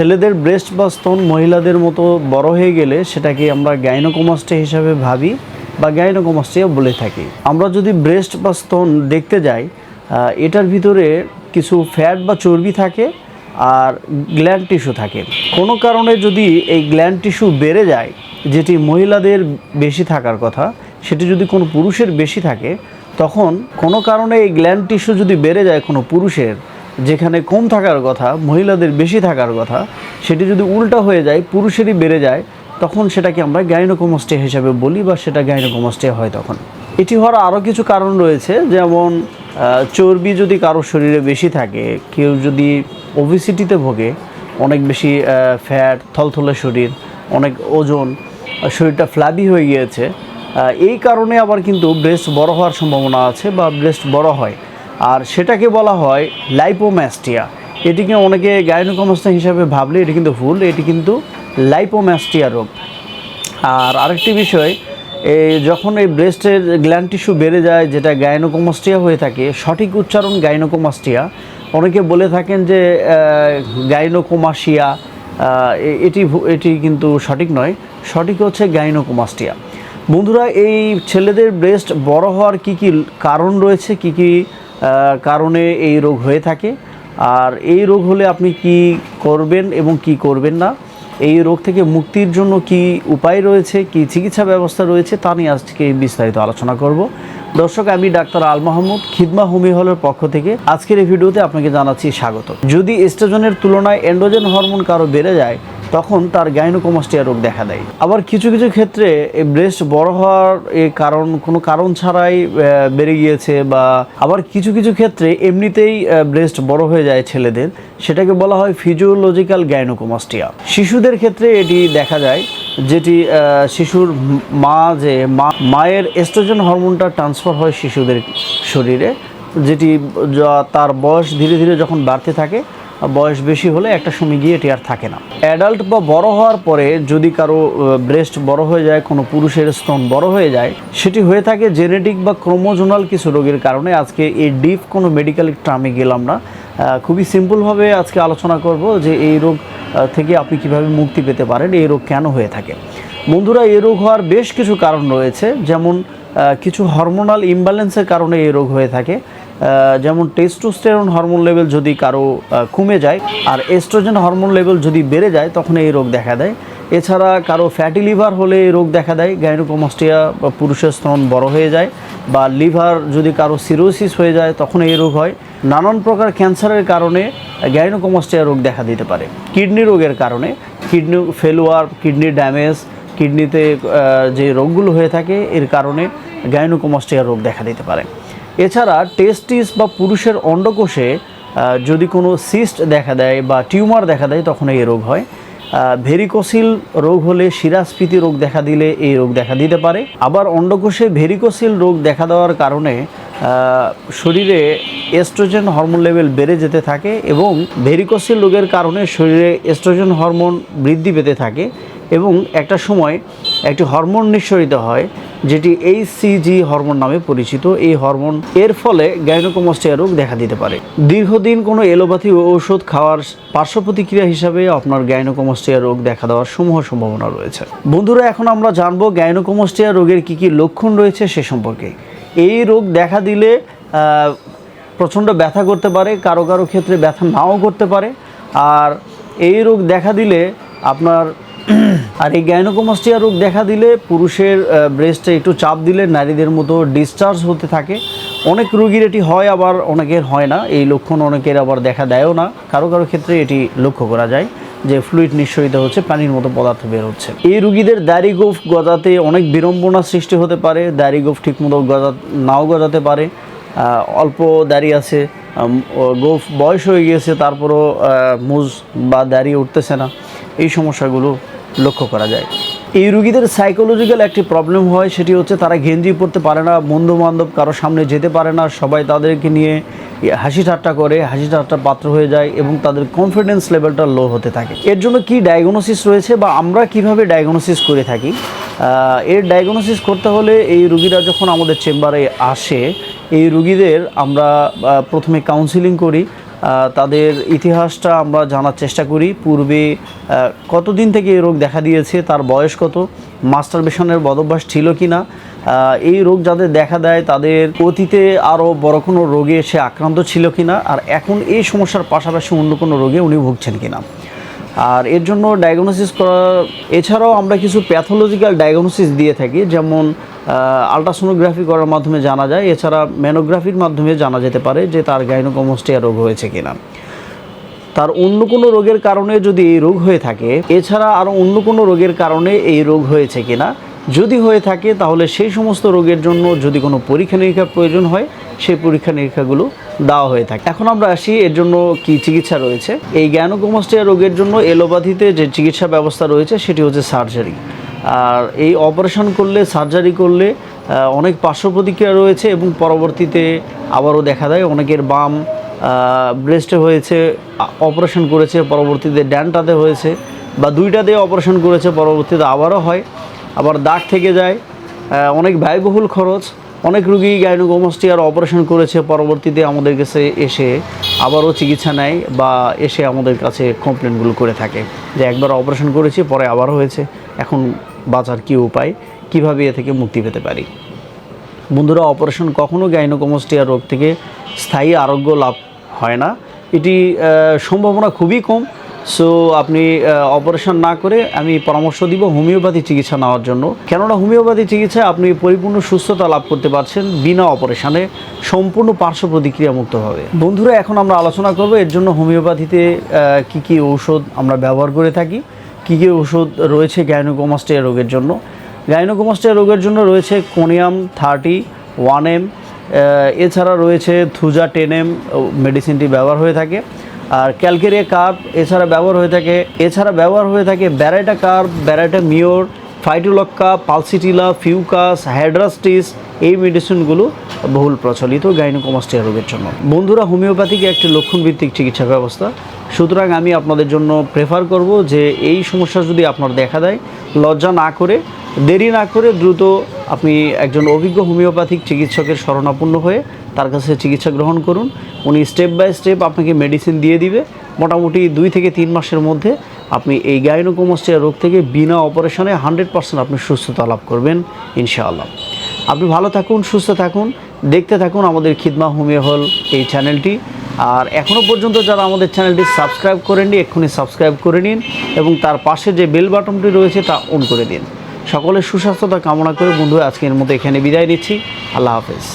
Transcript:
ছেলেদের ব্রেস্ট বা স্তন মহিলাদের মতো বড় হয়ে গেলে সেটাকে আমরা গাইনোকোমাস্টিয়া হিসাবে ভাবি বা গাইনোকোমাস্টিয়া বলে থাকি। আমরা যদি ব্রেস্ট বা স্তন দেখতে যাই এটার ভিতরে কিছু ফ্যাট বা চর্বি থাকে আর গ্ল্যান্ড টিস্যু থাকে। কোনো কারণে যদি এই গ্ল্যান্ড টিস্যু বেড়ে যায়, যেটি মহিলাদের বেশি থাকার কথা, সেটি যদি কোনো পুরুষের বেশি থাকে, তখন কোনো কারণে এই গ্ল্যান্ড টিস্যু যদি বেড়ে যায় কোনো পুরুষের যেখানে কম থাকার কথা, মহিলাদের বেশি থাকার কথা, সেটি যদি উল্টা হয়ে যায়, পুরুষেরই বেড়ে যায়, তখন সেটাকে আমরা গাইনোকোমাস্টিয়া হিসাবে বলি বা সেটা গাইনোকোমাস্টিয়া হয় তখন। এটি হওয়ার আরও কিছু কারণ রয়েছে, যেমন চর্বি যদি কারোর শরীরে বেশি থাকে, কেউ যদি ওবিসিটিতে ভোগে, অনেক বেশি ফ্যাট থলথলে শরীর, অনেক ওজন শরীরটা ফ্ল্যাবি হয়ে গিয়েছে এই কারণে আবার কিন্তু ব্রেস্ট বড় হওয়ার সম্ভাবনা আছে বা ব্রেস্ট বড় হয়। আর সেটাকে বলা হয় লাইপোম্যাস্টিয়া। এটিকে অনেকে গাইনোকমাস্টিয়া হিসাবে ভাবলে এটি কিন্তু ভুল, এটি কিন্তু লাইপোম্যাস্টিয়া রোগ। আর আরেকটি বিষয় এই যখন এই ব্রেস্টের গ্ল্যান্ড টিস্যু বেড়ে যায়, যেটা গাইনোকোমাস্টিয়া হয়ে থাকে, সঠিক উচ্চারণ গাইনোকোমাস্টিয়া। অনেকে বলে থাকেন যে গাইনোকোমাসিয়া এটি এটি কিন্তু সঠিক নয়, সঠিক হচ্ছে গাইনোকোমাস্টিয়া। বন্ধুরা, এই ছেলেদের ব্রেস্ট বড় হওয়ার কি কি কারণ রয়েছে, কি কি কারণে এই রোগ হয়ে থাকে। আর এই রোগ হলে আপনি কি করবেন এবং কি করবেন না? এই রোগ থেকে মুক্তির জন্য কি উপায় রয়েছে, কি চিকিৎসা ব্যবস্থা রয়েছে, তা নিয়ে আজকে বিস্তারিত আলোচনা করব। দর্শক, আমি ডাক্তার আল মাহমুদ, খিদমা হোমি হলের পক্ষ থেকে আজকের এই ভিডিওতে আপনাকে জানাচ্ছি স্বাগত। যদি এস্ট্রোজেনের তুলনায় এন্ড্রোজেন হরমোন কারও বেড়ে যায় তখন তার গাইনোকোমাস্টিয়া রোগ দেখা দেয়। আবার কিছু কিছু ক্ষেত্রে এই ব্রেস্ট বড় হওয়ার এই কারণ, কোনো কারণ ছাড়াই বেড়ে গিয়েছে বা আবার কিছু কিছু ক্ষেত্রে এমনিতেই ব্রেস্ট বড় হয়ে যায় ছেলেদের। সেটাকে বলা হয় ফিজিওলজিক্যাল গাইনোকোমাস্টিয়া শিশুদের ক্ষেত্রে এটি দেখা যায়, যেটি শিশুর মা যে মায়ের এস্ট্রোজেন হরমোনটা ট্রান্সফার হয় শিশুদের শরীরে, যেটি তার বয়স ধীরে ধীরে যখন বাড়তে থাকে বয়স বেশি হলে একটা সময় গিয়ে এটি আর থাকে না। অ্যাডাল্ট বা বড় হওয়ার পরে যদি কারও ব্রেস্ট বড় হয়ে যায়, কোনো পুরুষের স্তন বড় হয়ে যায়, সেটি হয়ে থাকে জেনেটিক বা ক্রোমোজোনাল কিছু রোগের কারণে। আজকে এই ডিপ কোনো মেডিকেল টার্মে গেলাম না। খুবই সিম্পলভাবে আজকে আলোচনা করব যে এই রোগ থেকে আপনি কীভাবে মুক্তি পেতে পারেন, এই রোগ কেন হয়ে থাকে। বন্ধুরা, এই রোগ হওয়ার বেশ কিছু কারণ রয়েছে। যেমন কিছু হরমোনাল ইমব্যালেন্সের কারণে এই রোগ হয়ে থাকে। যেমন টেস্টোস্টেরন হরমোন লেভেল যদি কারও কমে যায় আর এস্ট্রোজেন হরমোন লেভেল যদি বেড়ে যায়, তখন এই রোগ দেখা দেয়। এছাড়া কারও ফ্যাটি লিভার হলে এই রোগ দেখা দেয়। গাইনোকোমাস্টিয়া বা পুরুষের স্তন বড় হয়ে যায় বা লিভার যদি কারও সিরোসিস হয়ে যায়, তখন এই রোগ হয়। নানান প্রকার ক্যান্সারের কারণে গাইনোকোমাস্টিয়া রোগ দেখা দিতে পারে। কিডনি রোগের কারণে। কিডনি ফেলুয়ার কিডনি ড্যামেজ কিডনিতে যে রোগগুলো হয়ে থাকে, এর কারণে গাইনোকোমাস্টিয়া রোগ দেখা দিতে পারে। এছাড়া টেস্টিস বা পুরুষের অন্ডকোষে যদি কোনো সিস্ট দেখা দেয় বা টিউমার দেখা দেয়, তখন এই রোগ হয়। ভেরিকোসিল রোগ হলে শিরাস্ফীতি রোগ দেখা দিলে এই রোগ দেখা দিতে পারে। আবার অন্ডকোষে ভেরিকোসিল রোগ দেখা দেওয়ার কারণে শরীরে এস্ট্রোজেন হরমোন লেভেল বেড়ে যেতে থাকে এবং ভেরিকোসিল রোগের কারণে শরীরে এস্ট্রোজেন হরমোন বৃদ্ধি পেতে থাকে এবং একটা সময় একটি হরমোন নিঃসরিত হয়, যেটি এইচসিজি হরমোন নামে পরিচিত। এই হরমোন এর ফলে গাইনোকোমাস্টিয়া রোগ দেখা দিতে পারে। দীর্ঘদিন কোনো এলোপ্যাথি ঔষধ খাওয়ার পার্শ্ব প্রতিক্রিয়া হিসাবে আপনার গাইনোকোমাস্টিয়া রোগ দেখা দেওয়ার সমূহ সম্ভাবনা রয়েছে। বন্ধুরা, এখন আমরা জানব গাইনোকোমাস্টিয়া রোগের কি কি লক্ষণ রয়েছে সে সম্পর্কে। এই রোগ দেখা দিলে প্রচণ্ড ব্যথা করতে পারে, কারও কারও ক্ষেত্রে ব্যথা নাও করতে পারে। আর এই রোগ দেখা দিলে আপনার আর এই গাইনোকোমাস্টিয়া রোগ দেখা দিলে পুরুষের ব্রেস্টে একটু চাপ দিলে নারীদের মতো ডিসচার্জ হতে থাকে। অনেক রুগীর এটি হয়, আবার অনেকের হয় না। এই লক্ষণ অনেকের আবার দেখা দেয়ও না। কারও কারও ক্ষেত্রে এটি লক্ষ্য করা যায় যে ফ্লুইড নিঃসরিত হচ্ছে, পানির মতো পদার্থ বের হচ্ছে। এই রুগীদের দাড়ি গোফ গজাতে অনেক বিড়ম্বনা সৃষ্টি হতে পারে। দাড়ি গোফ ঠিকমতো গজা, নাও গজাতে পারে। অল্প দাড়ি আছে গোফ বয়স হয়ে গিয়েছে, তারপরও মুজ বা দাড়ি উঠতেছে না। এই সমস্যাগুলো লক্ষ্য করা যায়। এই রুগীদের সাইকোলজিক্যাল একটি প্রবলেম হয়, সেটি হচ্ছে তারা গেঞ্জি পরতে পারে না, বন্ধু বান্ধব কারও সামনে যেতে পারে না, সবাই তাদেরকে নিয়ে হাসি ঠাট্টা করে, হাসি ঠাট্টা পাত্র হয়ে যায় এবং তাদের কনফিডেন্স লেভেলটা লো হতে থাকে। এর জন্য কি ডায়াগনোসিস রয়েছে বা আমরা কীভাবে ডায়াগনোসিস করে থাকি? এর ডায়াগনোসিস করতে হলে এই রুগীরা যখন আমাদের চেম্বারে আসে, এই রুগীদের আমরা প্রথমে কাউন্সিলিং করি তাদের ইতিহাসটা আমরা জানার চেষ্টা করি। পূর্বে কতদিন থেকে এই রোগ দেখা দিয়েছে, তার বয়স কত, মাস্টারবেশনের বদভ্যাস ছিল কি না এই রোগ যাদের দেখা দেয়, তাদের অতীতে আরও বড় কোনো রোগে সে আক্রান্ত ছিল কি না আর এখন এই সমস্যার পাশাপাশি অন্য কোনো রোগে উনি ভুগছেন কি না আর এর জন্য ডায়াগনোসিস করা, এছাড়াও আমরা কিছু প্যাথোলজিক্যাল ডায়াগনোসিস দিয়ে থাকি, যেমন আলট্রাসোনোগ্রাফি করার মাধ্যমে জানা যায়, এছাড়া ম্যানোগ্রাফির মাধ্যমে জানা যেতে পারে যে তার গাইনোকোমোস্টিয়া রোগ হয়েছে কিনা। তার অন্য কোনো রোগের কারণে যদি এই রোগ হয়ে থাকে, এছাড়া আরও অন্য কোনো রোগের কারণে এই রোগ হয়েছে কিনা যদি হয়ে থাকে, তাহলে সেই সমস্ত রোগের জন্য যদি কোনো পরীক্ষা নিরীক্ষার প্রয়োজন হয়, সেই পরীক্ষা নিরীক্ষাগুলো দেওয়া হয়ে থাকে। এখন আমরা আসি, এর জন্য কি চিকিৎসা রয়েছে? এই জ্ঞানকোমাস্টিয়া রোগের জন্য এলোপ্যাথিতে যে চিকিৎসা ব্যবস্থা রয়েছে, সেটি হচ্ছে সার্জারি আর এই অপারেশন করলে সার্জারি করলে অনেক পার্শ্ব প্রতিক্রিয়া রয়েছে এবং পরবর্তীতে আবারও দেখা দেয়, অনেকের বাম ব্রেস্টে হয়েছে অপারেশন করেছে, পরবর্তীতে ড্যানটাতে হয়েছে বা দুইটাতে অপারেশন করেছে, পরবর্তীতে আবারও হয়। আবার দাগ থেকে যায়। অনেক ব্যয়বহুল খরচ, অনেক রুগী গাইনোকোমাস্টিয়ার অপারেশন করেছে, পরবর্তীতে আমাদের কাছে এসে আবারও চিকিৎসা নেয় বা এসে আমাদের কাছে কমপ্লেনগুলো করে থাকে যে একবার অপারেশন করেছি, পরে আবার হয়েছে। এখন বাঁচার কী উপায়? কীভাবে এ থেকে মুক্তি পেতে পারি? বন্ধুরা অপারেশন কখনো গাইনোকোমাস্টিয়া রোগ থেকে স্থায়ী আরোগ্য লাভ হয় না। এটি সম্ভাবনা খুবই কম। সো আপনি অপারেশন না করে আমি পরামর্শ দিব হোমিওপ্যাথি চিকিৎসা নেওয়ার জন্য। কেননা হোমিওপ্যাথি চিকিৎসায় আপনি পরিপূর্ণ সুস্থতা লাভ করতে পারছেন বিনা অপারেশনে সম্পূর্ণ পার্শ্ব প্রতিক্রিয়া মুক্তভাবে বন্ধুরা, এখন আমরা আলোচনা করব এর জন্য হোমিওপ্যাথিতে কি কি ঔষধ আমরা ব্যবহার করে থাকি, কি কি ওষুধ রয়েছে গাইনোকোমাস্টিয়া রোগের জন্য। গাইনোকোমাস্টিয়া রোগের জন্য রয়েছে কোনিয়াম থার্টি, ওয়ান এম এছাড়া রয়েছে থুজা টেন এম মেডিসিনটি ব্যবহার হয়ে থাকে। আর ক্যালকেরিয়া কার্প এছাড়া ব্যবহার হয়ে থাকে, এছাড়া ব্যবহার হয়ে থাকে baryta carb, baryta mur, phytolacca, pulsatilla, fucus, hydrastis, এই মেডিসিনগুলো বহুল প্রচলিত গাইনোকোমাস্টিয়া রোগের জন্য। বন্ধুরা, হোমিওপ্যাথিক একটি লক্ষণভিত্তিক চিকিৎসা ব্যবস্থা। সুতরাং আমি আপনাদের জন্য প্রেফার করব যে এই সমস্যা যদি আপনার দেখা দেয়, লজ্জা না করে দেরি না করে দ্রুত আপনি একজন অভিজ্ঞ হোমিওপ্যাথিক চিকিৎসকের শরণাপন্ন হয়ে তার কাছে চিকিৎসা গ্রহণ করুন। উনি স্টেপ বাই স্টেপ আপনাকে মেডিসিন দিয়ে দিবে। মোটামুটি দুই থেকে তিন মাসের মধ্যে আপনি এই গাইনোকোমাস্টিয়া রোগ থেকে বিনা অপারেশনে হান্ড্রেড পার্সেন্ট আপনি সুস্থতা লাভ করবেন, ইনশাআল্লাহ। আপনি ভালো থাকুন, সুস্থ থাকুন, দেখতে থাকুন আমাদের খিদমা হোমিও হল এই চ্যানেলটি আর এখনও পর্যন্ত যারা আমাদের চ্যানেলটি সাবস্ক্রাইব করেননি, এক্ষুনি সাবস্ক্রাইব করে নিন এবং তার পাশে যে বেল বাটনটি রয়েছে তা অন করে দিন। সকলের সুস্বাস্থ্যতা কামনা করে বন্ধু আজকের মতো এখানে বিদায় নিচ্ছি। আল্লাহ হাফেজ।